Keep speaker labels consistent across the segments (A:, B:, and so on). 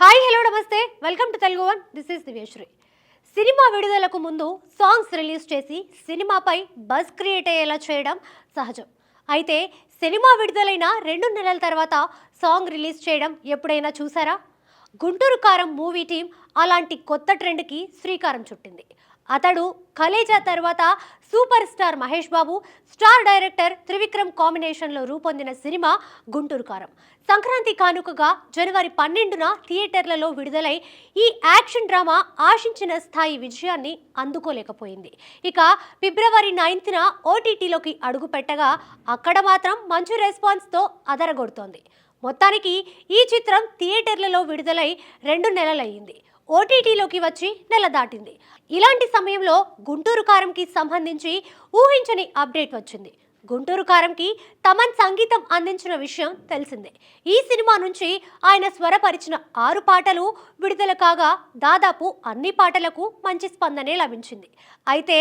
A: Hi hello నమస్తే. Welcome to Telugu one. This is Divyasri. Cinema విడుదలకు ముందు songs release చేసి సినిమాపై బజ్ క్రియేట్ అయ్యేలా చేయడం సహజం. అయితే సినిమా విడుదలైన రెండు నెలల తర్వాత సాంగ్ రిలీజ్ చేయడం ఎప్పుడైనా చూసారా? గుంటూరు కారం మూవీ టీం అలాంటి కొత్త ట్రెండ్కి శ్రీకారం చుట్టింది. అతడు కలేజా తర్వాత super star Mahesh Babu star director Trivikram కాంబినేషన్లో రూపొందిన సినిమా గుంటూరు కారం. సంక్రాంతి కానుకగా జనవరి పన్నెండున థియేటర్లలో విడుదలై ఈ యాక్షన్ డ్రామా ఆశించిన స్థాయి విజయాన్ని అందుకోలేకపోయింది. ఇక ఫిబ్రవరి నైన్త్న ఓటీటీలోకి అడుగు పెట్టగా అక్కడ మాత్రం మంచి రెస్పాన్స్తో అదరగొడుతోంది. మొత్తానికి ఈ చిత్రం థియేటర్లలో విడుదలై రెండు నెలలయ్యింది. ఓటీటీలోకి వచ్చి నెల దాటింది. ఇలాంటి సమయంలో గుంటూరు కారంకి సంబంధించి ఊహించని అప్డేట్ వచ్చింది. గుంటూరు కారంకి తమన్ సంగీతం అందించిన విషయం తెలిసిందే. ఈ సినిమా నుంచి ఆయన స్వరపరిచిన ఆరు పాటలు విడుదల కాగా దాదాపు అన్ని పాటలకు మంచి స్పందనే లభించింది. అయితే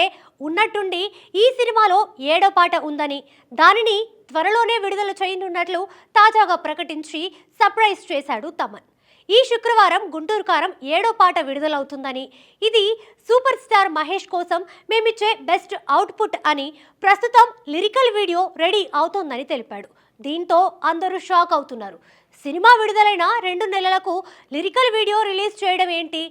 A: ఉన్నట్టుండి ఈ సినిమాలో ఏడో పాట ఉందని దానిని త్వరలోనే విడుదల చేయనున్నట్లు తాజాగా ప్రకటించి సర్ప్రైజ్ చేశాడు తమన్. ఈ శుక్రవారం గుంటూరు కారం ఏడో పాట విడుదలవుతుందని. ఇది సూపర్ స్టార్ మహేష్ కోసం మేమిచ్చే బెస్ట్ అవుట్పుట్ అని ప్రస్తుతం లిరికల్ వీడియో రెడీ అవుతోందని తెలిపాడు. దీంతో అందరూ షాక్ అవుతున్నారు. సినిమా విడుదలైన రెండు నెలలకు లిరికల్ వీడియో రిలీజ్ చేయడం ఏంటి?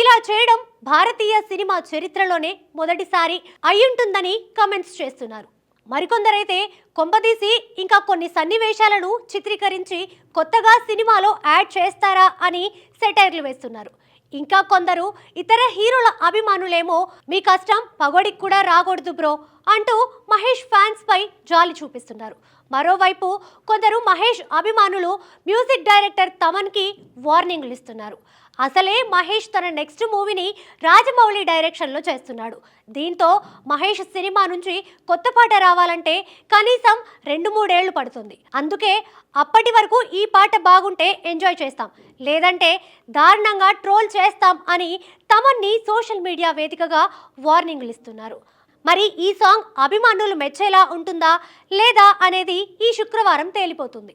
A: ఇలా చేయడం భారతీయ సినిమా చరిత్రలోనే మొదటిసారి అయ్యుంటుందని కమెంట్స్ చేస్తున్నారు. మరికొందరైతే కొంపదీసి ఇంకా కొన్ని సన్నివేశాలను చిత్రీకరించి కొత్తగా సినిమాలో యాడ్ చేస్తారా అని సెటైర్లు వేస్తున్నారు. ఇంకా కొందరు ఇతర హీరోల అభిమానులేమో మీ కష్టం పగోడికి కూడా రాకూడదు బ్రో అంటూ మహేష్ ఫ్యాన్స్ పై జాలి చూపిస్తున్నారు. మరోవైపు కొందరు మహేష్ అభిమానులు మ్యూజిక్ డైరెక్టర్ తమన్కి వార్నింగ్లు ఇస్తున్నారు. అసలే మహేష్ తన నెక్స్ట్ మూవీని రాజమౌళి డైరెక్షన్లో చేస్తున్నాడు. దీంతో మహేష్ సినిమా నుంచి కొత్త పాట రావాలంటే కనీసం రెండు మూడేళ్ళు పడుతుంది. అందుకే అప్పటి వరకు ఈ పాట బాగుంటే ఎంజాయ్ చేస్తాం. లేదంటే దారుణంగా ట్రోల్ చేస్తాం అని తమన్ని సోషల్ మీడియా వేదికగా వార్నింగ్లు ఇస్తున్నారు. మరి ఈ సాంగ్ అభిమానులు మెచ్చేలా ఉంటుందా లేదా అనేది ఈ శుక్రవారం తేలిపోతుంది.